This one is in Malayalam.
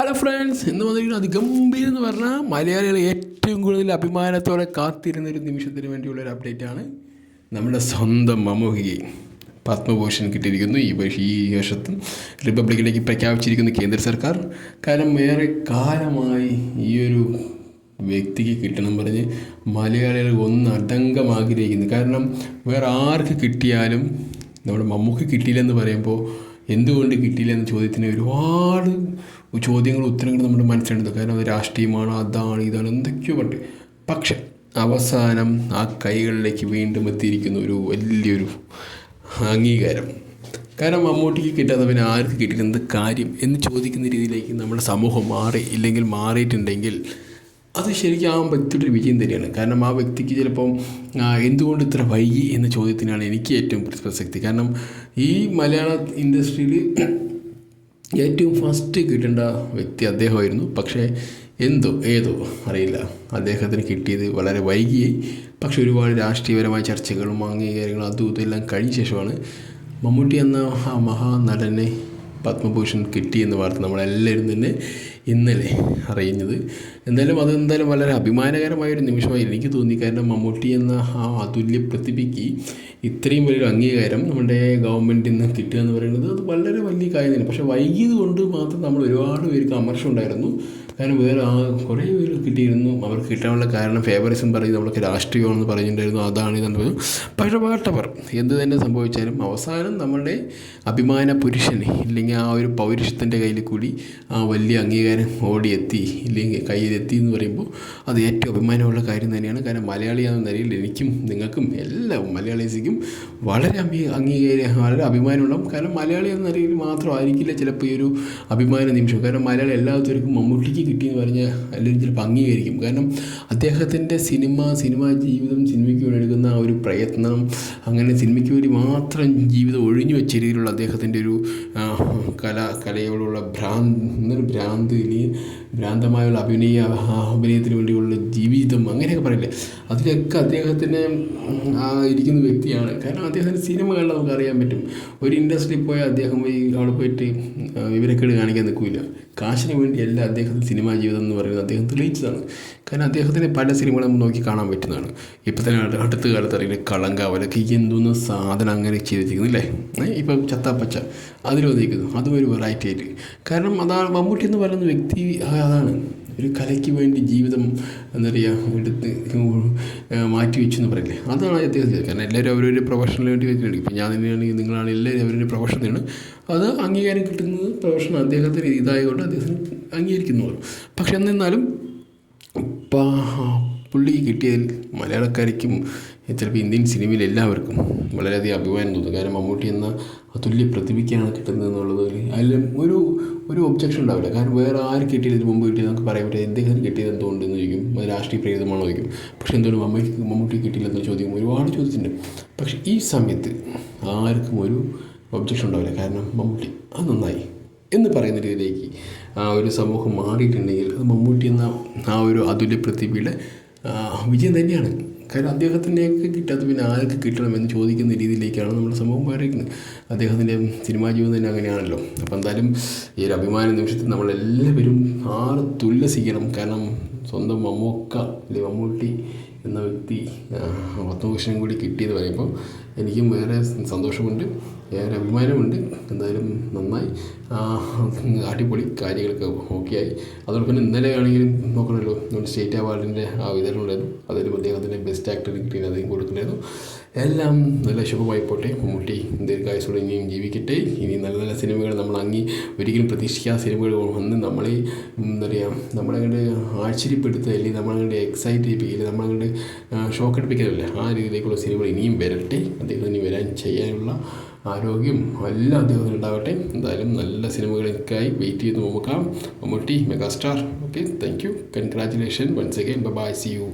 ഹലോ ഫ്രണ്ട്സ് എന്ന് വന്നിരിക്കുന്നത് അതിഗംഭീരം എന്ന് പറഞ്ഞാൽ മലയാളികൾ ഏറ്റവും കൂടുതൽ അഭിമാനത്തോടെ കാത്തിരുന്ന ഒരു നിമിഷത്തിന് വേണ്ടിയുള്ള ഒരു അപ്ഡേറ്റ് ആണ് നമ്മുടെ സ്വന്തം മമോഹിയെ പത്മഭൂഷൺ കിട്ടിയിരിക്കുന്നു. ഈ ഈ വർഷത്തും റിപ്പബ്ലിക്കിലേക്ക് പ്രഖ്യാപിച്ചിരിക്കുന്നു കേന്ദ്ര സർക്കാർ. കാരണം ഏറെ കാലമായി ഈ ഒരു വ്യക്തിക്ക് കിട്ടണം പറഞ്ഞ് മലയാളികൾ ഒന്ന് അടങ്കം ആഗ്രഹിക്കുന്നു. കാരണം വേറെ ആർക്ക് കിട്ടിയാലും നമ്മുടെ മമ്മൂക്ക് കിട്ടിയില്ലെന്ന് പറയുമ്പോൾ എന്തുകൊണ്ട് കിട്ടിയില്ല എന്ന ചോദ്യത്തിന് ഒരുപാട് ചോദ്യങ്ങൾ ഉത്തരങ്ങൾ നമ്മുടെ മനസ്സിലുണ്ട്. കാരണം അത് രാഷ്ട്രീയമാണ് അതാണ് ഇതാണ് എന്തൊക്കെയോ പറഞ്ഞിട്ട്. പക്ഷെ അവസാനം ആ കൈകളിലേക്ക് വീണ്ടും എത്തിയിരിക്കുന്ന ഒരു വലിയൊരു അംഗീകാരം. കാരണം മമ്മൂട്ടിക്ക് കിട്ടാതെ പിന്നെ ആർക്ക് കിട്ടില്ല എന്ത് കാര്യം എന്ന് ചോദിക്കുന്ന രീതിയിലേക്ക് നമ്മുടെ സമൂഹം മാറി ഇല്ലെങ്കിൽ മാറിയിട്ടുണ്ടെങ്കിൽ അത് ശരിക്കും ആ വ്യക്തിയുടെ വിജയം തന്നെയാണ്. കാരണം ആ വ്യക്തിക്ക് ചിലപ്പം എന്തുകൊണ്ട് ഇത്ര വൈകി എന്ന ചോദ്യത്തിനാണ് എനിക്ക് ഏറ്റവും പ്രസക്തി. കാരണം ഈ മലയാള ഇൻഡസ്ട്രിയിൽ ഏറ്റവും ഫസ്റ്റ് കിട്ടേണ്ട വ്യക്തി അദ്ദേഹമായിരുന്നു. പക്ഷേ എന്തോ ഏതോ അറിയില്ല. അദ്ദേഹത്തിന് കിട്ടിയത് വളരെ വൈകിയായി. പക്ഷെ ഒരുപാട് രാഷ്ട്രീയപരമായ ചർച്ചകളും അംഗീകാരങ്ങളും അതും ഇതും എല്ലാം കഴിഞ്ഞ ശേഷമാണ് മമ്മൂട്ടി എന്ന ആ മഹാനടനെ പത്മഭൂഷൺ കിട്ടിയെന്ന് വാർത്ത നമ്മളെല്ലാവരും തന്നെ ഇന്നലെ അറിയുന്നത്. എന്തായാലും അത് എന്തായാലും വളരെ അഭിമാനകരമായ ഒരു നിമിഷമായി എനിക്ക് തോന്നി കാരണം മമ്മൂട്ടി എന്ന ആ അതുല്യ പ്രതിഭയ്ക്ക് ഇത്രയും വലിയൊരു അംഗീകാരം നമ്മുടെ ഗവൺമെന്റിൽ നിന്ന് കിട്ടുക എന്ന് പറയുന്നത് അത് വളരെ വലിയ കാര്യം തന്നെ പക്ഷേ വൈകിയത് കൊണ്ട് മാത്രം നമ്മൾ ഒരുപാട് പേർക്ക് അമർഷം ഉണ്ടായിരുന്നു. കാരണം വേറെ ആ കുറേ പേര് കിട്ടിയിരുന്നു. അവർക്ക് കിട്ടാനുള്ള കാരണം ഫേവറിസം പറയും നമ്മളൊക്കെ രാഷ്ട്രീയമാണെന്ന് പറയുന്നുണ്ടായിരുന്നു അതാണ് ഇതെന്ന് പറഞ്ഞു. പക്ഷേ വാട്ടവർ എന്ത് തന്നെ സംഭവിച്ചാലും അവസാനം നമ്മുടെ അഭിമാന പുരുഷന് ഇല്ലെങ്കിൽ ആ ഒരു പൗരുഷത്തിന്റെ കയ്യിൽ കൂടി ആ വലിയ അംഗീകാരം ഓടിയെത്തി ഇല്ലെങ്കിൽ കയ്യിലെത്തി എന്ന് പറയുമ്പോൾ അത് ഏറ്റവും അഭിമാനമുള്ള കാര്യം തന്നെയാണ്. കാരണം മലയാളിയാണെന്ന നിലയിൽ എനിക്കും നിങ്ങൾക്കും എല്ലാം മലയാളീസിക്കും വളരെ അംഗീ അംഗീകാര വളരെ അഭിമാനമുണ്ടാകും കാരണം മലയാളി എന്ന നിലയിൽ മാത്രമായിരിക്കില്ല ചിലപ്പോൾ ഈ ഒരു അഭിമാന നിമിഷം. കാരണം മലയാളം എല്ലാത്തവർക്കും മമ്മൂട്ടിക്ക് കിട്ടിയെന്ന് പറഞ്ഞാൽ എല്ലാവരും ചിലപ്പോൾ അംഗീകരിക്കും. കാരണം അദ്ദേഹത്തിന്റെ സിനിമ സിനിമാ ജീവിതം സിനിമയ്ക്ക് വേണ്ടി എടുക്കുന്ന ആ ഒരു പ്രയത്നം അങ്ങനെ സിനിമയ്ക്ക് വേണ്ടി മാത്രം ജീവിതം ഒഴിഞ്ഞു വെച്ച രീതിയിലുള്ള അദ്ദേഹത്തിന്റെ ഒരു കല കലയോടുള്ള ഭ്രാന്ത് ഭ്രാന്ത് ഇല്ലെങ്കിൽ ഭ്രാന്തമായുള്ള അഭിനയ അഭിനയത്തിന് വേണ്ടിയുള്ള ജീവിതം അങ്ങനെയൊക്കെ പറയില്ലേ? അതിലൊക്കെ അദ്ദേഹത്തിന് ഇരിക്കുന്ന വ്യക്തിയാണ്. കാരണം അദ്ദേഹത്തിന് സിനിമ കണ്ടാൽ നമുക്ക് അറിയാൻ പറ്റും. ഒരു ഇൻഡസ്ട്രിയിൽ പോയാൽ അദ്ദേഹം ഈ അവിടെ പോയിട്ട് വിവരക്കേട് കാണിക്കാൻ നിൽക്കില്ല കാശിന് വേണ്ടിയല്ല അദ്ദേഹത്തിന്റെ സിനിമാ ജീവിതം എന്ന് പറയുന്നത്. അദ്ദേഹം തെളിയിച്ചതാണ്. കാരണം അദ്ദേഹത്തിന്റെ പല സിനിമകളും നോക്കി കാണാൻ പറ്റുന്നതാണ്. ഇപ്പം തന്നെ അടുത്ത കാലത്ത് അറിയില്ല കളങ്കാവലൊക്കെ എന്തോന്ന് സാധനം അങ്ങനെ ചെയ്തിരിക്കുന്നില്ലേ ഇപ്പം ചത്താപ്പച്ച അതിലൊന്നിരിക്കുന്നു അതും ഒരു വെറൈറ്റി ആയിട്ട്. കാരണം അതാണ് മമ്മൂട്ടി എന്ന് പറയുന്ന വ്യക്തി അതാണ്. ഒരു കലയ്ക്ക് വേണ്ടി ജീവിതം എന്താ പറയുക എടുത്ത് മാറ്റി വെച്ചു എന്ന് പറയില്ലേ? അതാണ് അദ്ദേഹം കാരണം എല്ലാവരും അവരൊരു പ്രൊഫഷണൽ വേണ്ടി വെച്ചിട്ടുണ്ട്. ഇപ്പം ഞാൻ തന്നെയാണെങ്കിൽ നിങ്ങളാണ് എല്ലാവരും അവരൊരു പ്രൊഫഷനാണ് അത് അംഗീകാരം കിട്ടുന്നത് പ്രൊഫഷൻ അദ്ദേഹത്തിന് ഇതായതുകൊണ്ട് അദ്ദേഹത്തിന് അംഗീകരിക്കുന്നു പക്ഷെ എന്നിരുന്നാലും പുള്ളി കിട്ടിയതിൽ മലയാളക്കാർക്കും ചിലപ്പോൾ ഇന്ത്യൻ സിനിമയിൽ എല്ലാവർക്കും വളരെയധികം അഭിമാനം തോന്നും. കാരണം മമ്മൂട്ടി എന്ന അതുല്യ പ്രതിഭയ്ക്കാണ് കിട്ടുന്നത് എന്നുള്ളതിൽ അതിൽ ഒരു ഒരു ഒബ്ജക്ഷൻ ഉണ്ടാവില്ല. കാരണം വേറെ ആര് കിട്ടിയതിന് മുമ്പ് കിട്ടിയത് നമുക്ക് പറയാൻ പറ്റില്ല. എന്തെങ്കിലും കിട്ടിയത് എന്തുകൊണ്ടെന്ന് ചോദിക്കും. അത് രാഷ്ട്രീയ പ്രേരിതമാണോ ചോദിക്കും. പക്ഷേ എന്തുകൊണ്ട് മമ്മൂട്ടി മമ്മൂട്ടി കിട്ടിയില്ലെന്ന് ചോദ്യം ഒരുപാട് ചോദിച്ചിട്ടുണ്ട്. പക്ഷേ ഈ സമയത്ത് ആർക്കും ഒരു ഒബ്ജക്ഷൻ ഉണ്ടാവില്ല. കാരണം മമ്മൂട്ടി അത് നന്നായി. എന്ന് പറയുന്ന രീതിയിലേക്ക് ആ ഒരു സമൂഹം മാറിയിട്ടുണ്ടെങ്കിൽ അത് മമ്മൂട്ടി എന്ന ആ ഒരു അതുല്യ പ്രതിഭയുടെ വിജയം തന്നെയാണ്. കാരണം അദ്ദേഹത്തിന്റെയൊക്കെ കിട്ടാത്ത പിന്നെ ആർക്ക് കിട്ടണം എന്ന് ചോദിക്കുന്ന രീതിയിലേക്കാണ് നമ്മുടെ സമൂഹം മാറിയിരിക്കുന്നത്. അദ്ദേഹത്തിന്റെ സിനിമാ ജീവിതം തന്നെ അങ്ങനെയാണല്ലോ. അപ്പോൾ എന്തായാലും ഈ ഒരു അഭിമാന നിമിഷത്തിൽ നമ്മളെല്ലാവരും ആറ് തുല്ലസിക്കണം. കാരണം സ്വന്തം മമ്മൂക്ക അല്ലെങ്കിൽ മമ്മൂട്ടി എന്ന വ്യക്തി പത്മഭൂഷണം കൂടി കിട്ടിയെന്ന് പറയുമ്പോൾ എനിക്കും വേറെ സന്തോഷമുണ്ട് ഏറെ അഭിമാനമുണ്ട്. എന്തായാലും നന്നായി. അടിപൊളി കാര്യങ്ങളൊക്കെ ഓക്കെയായി അതോടൊപ്പം തന്നെ ഇന്നലെ ആണെങ്കിലും നോക്കണമല്ലോ സ്റ്റേറ്റ് അവാർഡിന്റെ ആ വിതരണം ഉണ്ടായിരുന്നു. അതിലും അദ്ദേഹത്തിന്റെ ബെസ്റ്റ് ആക്ടർ കിട്ടിയത് അദ്ദേഹം കൊടുക്കുന്നുണ്ടായിരുന്നു എല്ലാം നല്ല ശുഭമായി പോട്ടെ മമ്മൂട്ടി ദീർഘായുസോടെ ഇനിയും ജീവിക്കട്ടെ. ഇനി നല്ല നല്ല സിനിമകൾ നമ്മൾ അങ്ങി ഒരിക്കലും പ്രതീക്ഷിക്കാത്ത സിനിമകൾ വന്ന് നമ്മളെ എന്താ പറയുക നമ്മളങ്ങോട്ട് ആശ്ചര്യപ്പെടുത്തുക അല്ലെങ്കിൽ നമ്മളങ്ങോട്ട് എക്സൈറ്റ് ചെയ്യിപ്പിക്കില്ല നമ്മളങ്ങോട്ട് ഷോക്ക് അടിപ്പിക്കലല്ലേ ആ രീതിയിലേക്കുള്ള സിനിമകൾ ഇനിയും വരട്ടെ. അദ്ദേഹം ഇനി വരാൻ ചെയ്യാനുള്ള ആരോഗ്യം എല്ലാം അദ്ദേഹത്തിന് ഉണ്ടാവട്ടെ. എന്തായാലും നല്ല സിനിമകൾക്കായി വെയിറ്റ് ചെയ്ത് നോക്കാം. Mammootty megastar okay thank you congratulation once again bye see you